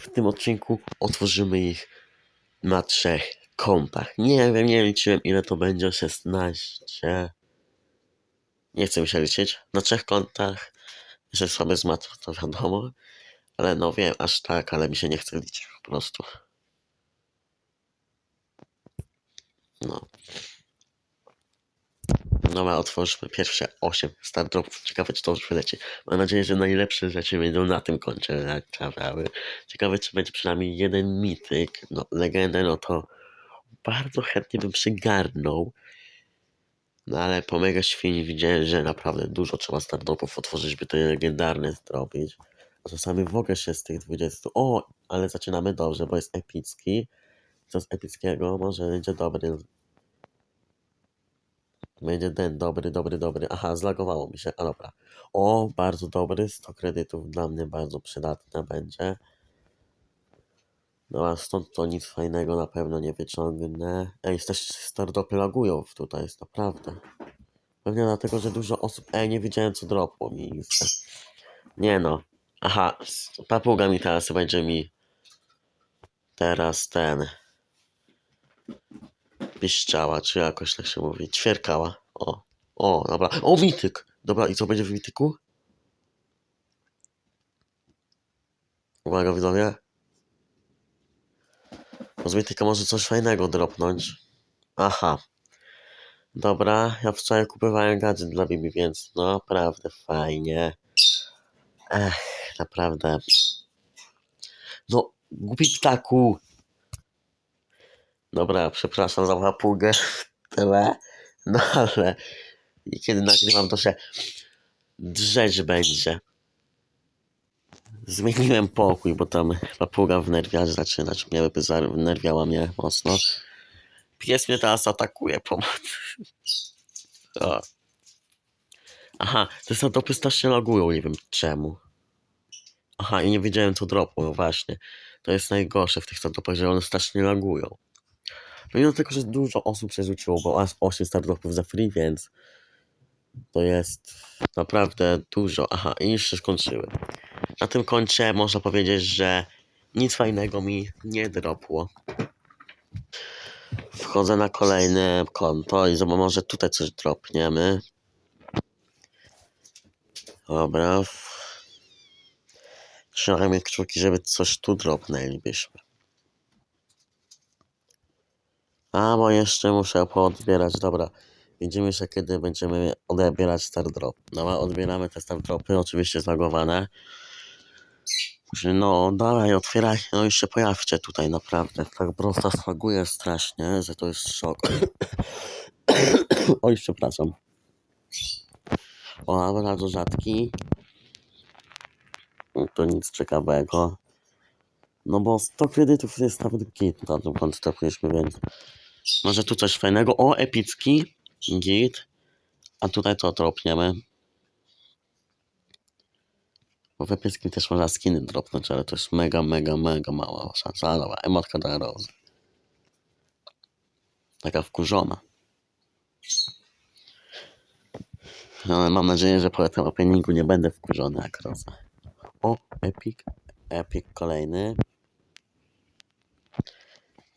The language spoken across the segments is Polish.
w tym odcinku otworzymy ich na trzech kompach. Nie wiem, nie liczyłem ile to będzie, 16. Nie chcę się liczyć. Na trzech kontach, że słaby z mat, to wiadomo. Ale no wiem, aż tak, ale mi się nie chce liczyć po prostu. No. Dobra, otwórzmy pierwsze 8 startupów. Ciekawe, czy to już wyleci. Mam nadzieję, że najlepsze rzeczy będą na tym koncie trafiały. Ciekawe, czy będzie przynajmniej jeden mityk. No, legendę, no to bardzo chętnie bym przygarnął. No ale po mega świni widziałem, że naprawdę dużo trzeba startupów otworzyć, by to legendarne zrobić. A czasami w ogóle się z tych 20. O, ale zaczynamy dobrze, bo jest epicki. Co z epickiego może będzie dobry. Będzie ten dobry, dobry, dobry. Aha, zlagowało mi się. A dobra. O, bardzo dobry. 100 kredytów dla mnie bardzo przydatne będzie. No a stąd to nic fajnego na pewno nie wyciągnę. Ej, też startupy lagują tutaj, jest naprawdę. Pewnie dlatego, że dużo osób... Ej, nie wiedziałem co dropło mi. Nie no. Aha, papuga mi teraz będzie mi... Teraz ten... Piszczała, czy jakoś tak się mówi. Ćwierkała. O, o, dobra. O, mityk! Dobra, i co będzie w mityku? Uwaga, widzowie. Z mityka może coś fajnego dropnąć. Aha. Dobra, ja wczoraj kupowałem gadżet dla Bibi, więc no, naprawdę fajnie. Ech, naprawdę. No, głupi ptaku. Dobra, przepraszam za papugę tyle. No ale kiedy nagrywam, to się drzeć będzie. Zmieniłem pokój, bo tam papuga wnerwia zaczynać mnie, by wnerwiała mnie mocno. Pies mnie teraz atakuje, pomocy. Aha, te startupy strasznie lagują, nie wiem czemu. Aha, i nie wiedziałem co dropło, no właśnie. To jest najgorsze w tych startupach, że one strasznie lagują. Mimo tego, że dużo osób przerzuciło, bo aż 8 startupów za free, więc to jest naprawdę dużo. Aha, i już się skończyły. Na tym koncie można powiedzieć, że nic fajnego mi nie dropło. Wchodzę na kolejne konto i zobaczę, może tutaj coś dropniemy. Dobra. Trzymajmy kciuki, żeby coś tu dropnęlibyśmy. A, bo jeszcze muszę poodbierać, dobra. Widzimy się, kiedy będziemy odbierać start drop. Odbieramy te start dropy, oczywiście zlagowane. No, dalej, otwieraj, no już się pojawcie tutaj, naprawdę. Tak prosta slaguje strasznie, że to jest szok. Oj, przepraszam. O, bardzo rzadki. To nic ciekawego. No bo 100 kredytów jest nawet git tym koncie trafiliśmy, więc może tu coś fajnego. O, epicki git. A tutaj to dropniemy. Bo w epickim też można skiny dropnąć, ale to jest mega, mega, mega mała szansa. A dobra, emotka dla Rose. Taka wkurzona. No, ale mam nadzieję, że po tym openingu nie będę wkurzony jak Rosa. O, epic. Epic kolejny.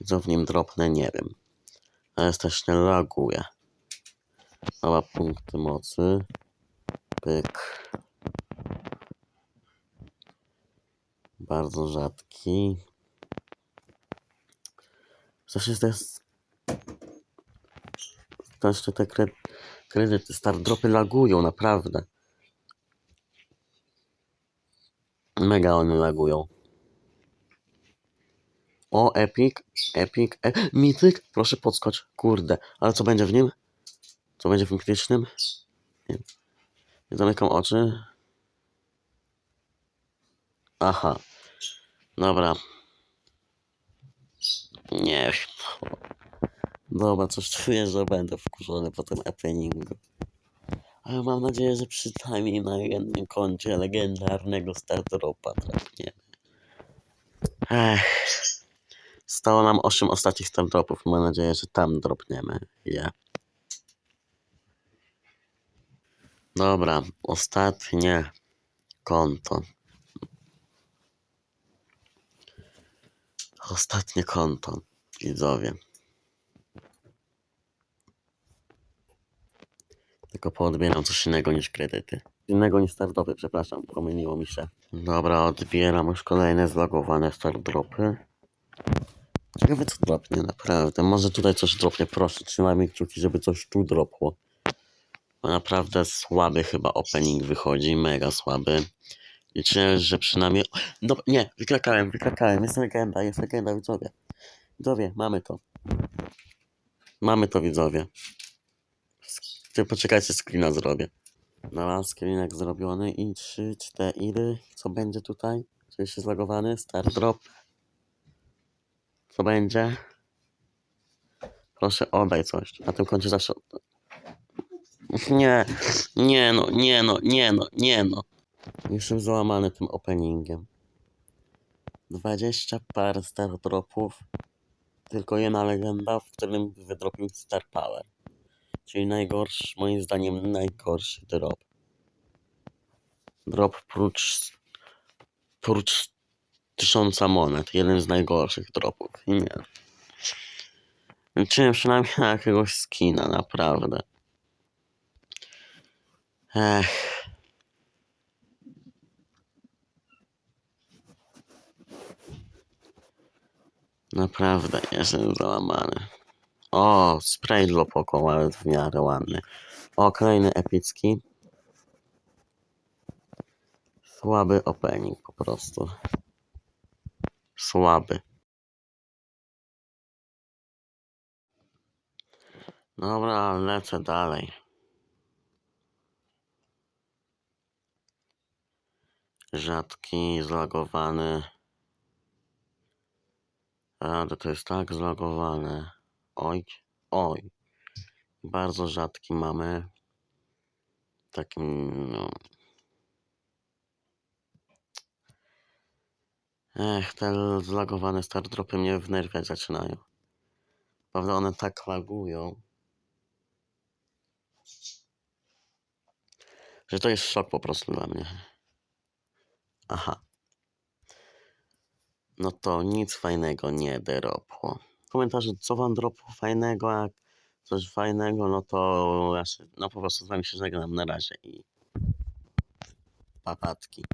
Co w nim dropnę, nie wiem. Ale też nie laguje. Mała punkty mocy. Pyk. Bardzo rzadki. Zresztą to jeszcze te kre... kredyty, start dropy lagują, naprawdę. Mega one lagują. O, Epic, Epic, e Mityk, proszę podskocz, kurde, ale co będzie w nim? Co będzie w tym krytycznym? Nie, nie zamykam oczy. Aha, dobra. Nie, dobra, coś czuję, że będę wkurzony po tym happeningu. Ale mam nadzieję, że przynajmniej na jednym koncie legendarnego startropa trafniemy. Ech. Stało nam 8 ostatnich startupów. Mam nadzieję, że tam dropniemy je. Dobra, ostatnie konto. Ostatnie konto, widzowie. Tylko poodbieram coś innego niż kredyty. Innego niż startupy, przepraszam, pomyliło mi się. Dobra, odbieram już kolejne zlogowane stardropy. Ciekawe co dropnie, naprawdę. Może tutaj coś dropnie, proszę, trzymajmy kciuki, żeby coś tu dropło. Bo naprawdę słaby chyba opening wychodzi, mega słaby. Liczę, że przynajmniej... No, nie, wykrakałem, wykrakałem, jest legenda, jest legenda, widzowie. Widzowie, mamy to. Mamy to, widzowie. Ty poczekajcie, screena zrobię. Dobra, screenek zrobiony i 3, 4, co będzie tutaj? Czy jest zlogowany? Start drop. Co będzie? Proszę, oddaj coś. Na tym koncie zawsze... Nie, nie no, nie no, nie no, nie no. Jestem załamany tym openingiem. 20 par star dropów. Tylko jedna legenda, w którym wydropił Star Power. Czyli najgorszy, moim zdaniem najgorszy drop. Drop prócz, prócz tysiąca monet. Jeden z najgorszych dropów. I nie. Liczyłem przynajmniej na jakiegoś skina, naprawdę. Ech. Naprawdę jestem załamany. O, spray dla poko, ale w miarę ładny. O, kolejny epicki. Słaby opening po prostu. Słaby. Dobra, lecę dalej. Rzadki, zlogowany. Ale to jest tak zlogowane. Oj, oj. Bardzo rzadki mamy. Takim, no. Ech, te zlagowane stardropy mnie wnerwiać zaczynają. Prawda, one tak lagują. Że to jest szok po prostu dla mnie. Aha. No to nic fajnego nie dropło. Komentarze, co wam dropło fajnego, jak coś fajnego, no to ja się, no po prostu z wami się żegnam na razie i papatki.